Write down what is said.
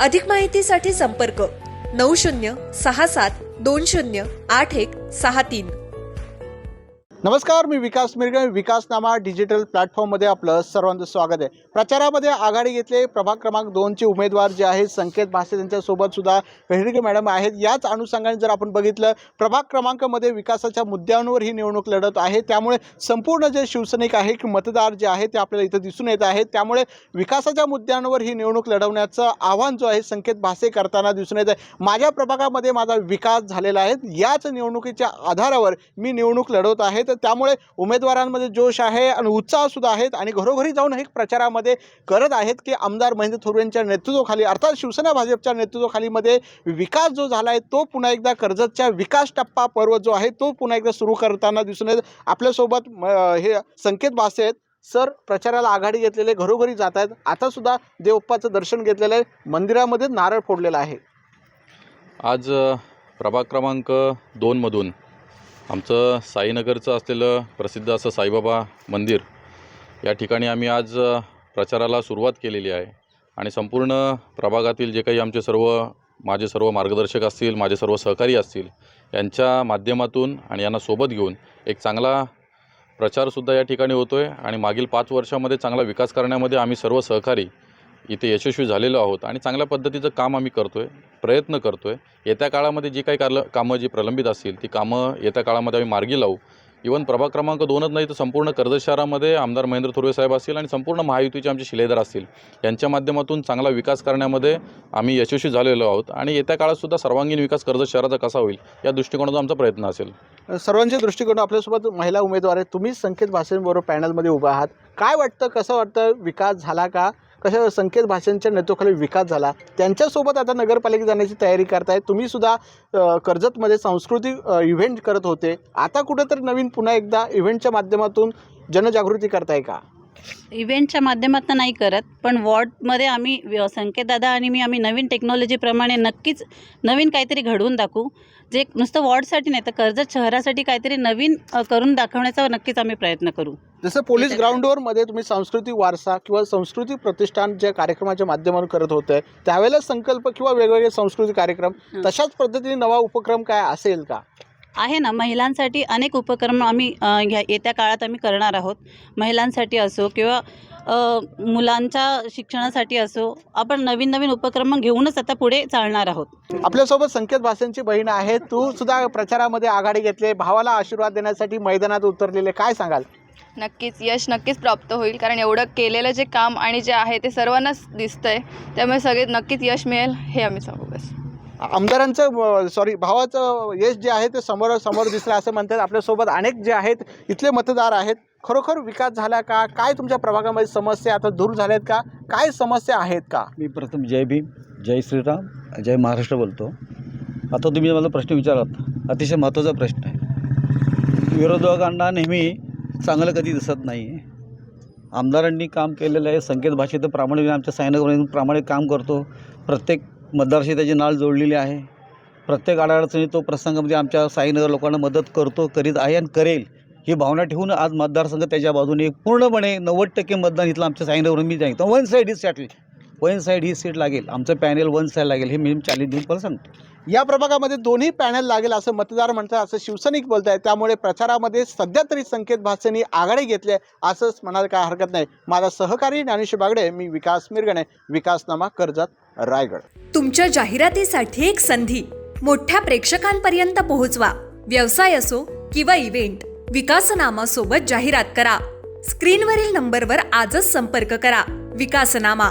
अधिक माहितीसाठी संपर्क नऊ शून्य सहा सात दोन शून्य आठ एक सहा तीन. नमस्कार मी विकास मिरगे विकासनामा डिजिटल प्लॅटफॉर्ममध्ये आपलं सर्वांचं स्वागत आहे. प्रचारामध्ये आघाडी घेतले. प्रभाग क्रमांक दोनचे उमेदवार जे आहेत संकेत भासे त्यांच्यासोबत सुद्धा मॅडम आहेत. याच अनुषंगाने जर आपण बघितलं प्रभाग क्रमांकामध्ये विकासाच्या मुद्द्यांवर ही निवडणूक लढत आहे. त्यामुळे संपूर्ण जे शिवसैनिक आहे की मतदार जे आहे ते आपल्याला इथं दिसून येत आहेत. त्यामुळे विकासाच्या मुद्द्यांवर ही निवडणूक लढवण्याचं आव्हान जो आहे संकेत भासे करताना दिसून येत आहे. माझ्या प्रभागामध्ये माझा विकास झालेला आहे. याच निवडणुकीच्या आधारावर मी निवडणूक लढवत आहेत तर त्यामुळे उमेदवारांमध्ये जोश आहे आणि उत्साहसुद्धा आहेत आणि घरोघरी जाऊन हे प्रचारामध्ये करत आहेत की आमदार महेंद्र थोरवेंच्या नेतृत्वाखाली अर्थात शिवसेना भाजपच्या नेतृत्वाखालीमध्ये विकास जो झाला आहे तो पुन्हा एकदा कर्जतच्या विकास टप्पा पर्व जो आहे तो पुन्हा एकदा सुरू करताना दिसून येत. आपल्यासोबत म, हे संकेत भासे आहेत. सर प्रचाराला आघाडी घेतलेले घरोघरी जात आहेत. आता सुद्धा देवप्पाचं दर्शन घेतलेलं आहे. मंदिरामध्ये नारळ फोडलेला आहे. आज प्रभाग क्रमांक दोनमधून आमचं साईनगरचं असलेलं प्रसिद्ध असं साईबाबा मंदिर या ठिकाणी आम्ही आज प्रचाराला सुरुवात केलेली आहे. आणि संपूर्ण प्रभागातील जे काही आमचे सर्व माझे सर्व मार्गदर्शक असतील माझे सर्व सहकारी असतील यांच्या माध्यमातून आणि यांना सोबत घेऊन एक चांगला प्रचारसुद्धा या ठिकाणी होतो आहे आणि मागील पाच वर्षामध्ये चांगला विकास करण्यामध्ये आम्ही सर्व सहकारी इथे यशस्वी झालेलो आहोत आणि चांगल्या पद्धतीचं काम आम्ही करतो आहे प्रयत्न करतो आहे येत्या काळामध्ये जी काही काल कामं जी प्रलंबित असतील ती कामं येत्या काळामध्ये आम्ही मार्गी लावू. इवन प्रभाग क्रमांक दोनच नाही तर संपूर्ण कर्जत शहरामध्ये आमदार महेंद्र थोरवे साहेब असतील आणि संपूर्ण महायुतीचे आमचे शिलेदार असतील. यांच्या माध्यमातून चांगला विकास करण्यामध्ये आम्ही यशस्वी झालेलो आहोत आणि येत्या काळातसुद्धा सर्वांगीण विकास कर्जत शहराचा कसा होईल या दृष्टिकोनातून आमचा प्रयत्न असेल. सर्वांच्या दृष्टिकोन आपल्यासोबत महिला उमेदवार आहेत. तुम्ही संकेत भाषेबरोबर पॅनलमध्ये उभा आहात. काय वाटतं कसं वाटतं? विकास झाला का? कशा संकेत भाषांच्या नेतृत्वाखाली विकास झाला त्यांच्यासोबत आता नगरपालिका जाण्याची तयारी करताय. तुम्ही सुद्धा कर्जतमध्ये सांस्कृतिक इव्हेंट करत होते. आता कुठेतरी नवीन पुन्हा एकदा इव्हेंटच्या माध्यमातून जनजागृती करताय का? इव्हेंटच्या माध्यमातून नाही करत पण वॉर्डमध्ये आम्ही संकेतदादा आणि मी आम्ही नवीन टेक्नॉलॉजीप्रमाणे नक्कीच नवीन काहीतरी घडवून दाखवू. जे नुसतं वॉर्डसाठी नाही तर कर्जत शहरासाठी काहीतरी नवीन करून दाखवण्याचा नक्कीच आम्ही प्रयत्न करू. जसं पोलीस ग्राउंडवर मध्ये तुम्ही सांस्कृतिक वारसा किंवा सांस्कृतिक प्रतिष्ठान ज्या कार्यक्रमाच्या माध्यमातून करत होते त्यावेळेला संकल्प किंवा वेगवेगळे सांस्कृतिक कार्यक्रम. तशाच पद्धतीने नवा उपक्रम काय असेल का? आहे ना महिलांसाठी अनेक उपक्रम आम्ही ह्या येत्या काळात आम्ही करणार आहोत. महिलांसाठी असो किंवा मुलांच्या शिक्षणासाठी असो आपण नवीन नवीन उपक्रम घेऊनच आता पुढे चालणार आहोत. आपल्यासोबत संकेत भाषांची बहीण आहे. तू सुद्धा प्रचारामध्ये आघाडी घेतली भावाला आशीर्वाद देण्यासाठी मैदानात उतरलेले काय सांगाल? नक्कीच यश नक्कीच प्राप्त होईल कारण एवढं केलेलं जे काम आणि जे आहे ते सर्वांनाच दिसतंय. त्यामुळे सगळे नक्कीच यश मिळेल हे आम्ही सांगू बस. आमदारांचं सॉरी भावाचं यश जे आहे ते समोर समोर दिसलं असं म्हणतात. आपल्यासोबत अनेक जे आहेत इथले मतदार आहेत. खरोखर विकास झाला का? काय तुमच्या प्रभागामध्ये समस्या आता दूर झाल्यात का? काय समस्या आहेत का? मी प्रथम जय भीम जय श्रीराम जय महाराष्ट्र बोलतो. आता तुम्ही मला प्रश्न विचारात. अतिशय महत्त्वाचा प्रश्न आहे. विरोधकांना नेहमी चांगलं कधी दिसत नाही. आमदारांनी काम केलेलं आहे. संकेत भाषेत प्रामाणिक आमच्या सायनगरमध्ये प्रामाणिक काम करतो. प्रत्येक मतदारशी त्याची नाळ जोडलेली आहे. प्रत्येक अडचणी तो प्रसंगामध्ये आमच्या साईनगर लोकांना मदत करतो करीत आहे आणि करेल ही भावना ठेवून आज मतदारसंघ त्याच्या बाजूने पूर्णपणे नव्वद टक्के मतदान इथलं आमच्या साईनगरून मी सांगतो one side is settle one side he seat लागेल. आमचं पॅनेल वन साईड लागेल. हे मी चॅलेंज देऊन परत सांगतो. या प्रभागामध्ये दोन्ही पॅनल लागेल असं मतदार म्हणतात असं शिवसैनिक बोलत आहेत त्यामुळे प्रचारामध्ये सध्या तरी संकेत भाषेंनी आघाडी घेतली आहे असंच म्हणायला काय हरकत नाही. माझा सहकारी ज्ञानेश्वर बागडे मी विकास मिरगणे विकासनामा कर्जत रायगड. तुमच्या जाहिरातीसाठी एक संधी. मोठ्या प्रेक्षकांपर्यंत पोहोचवा. व्यवसाय असो किंवा इव्हेंट विकासनामा सोबत जाहिरात करा. स्क्रीनवरील नंबरवर आजच संपर्क करा. विकासनामा.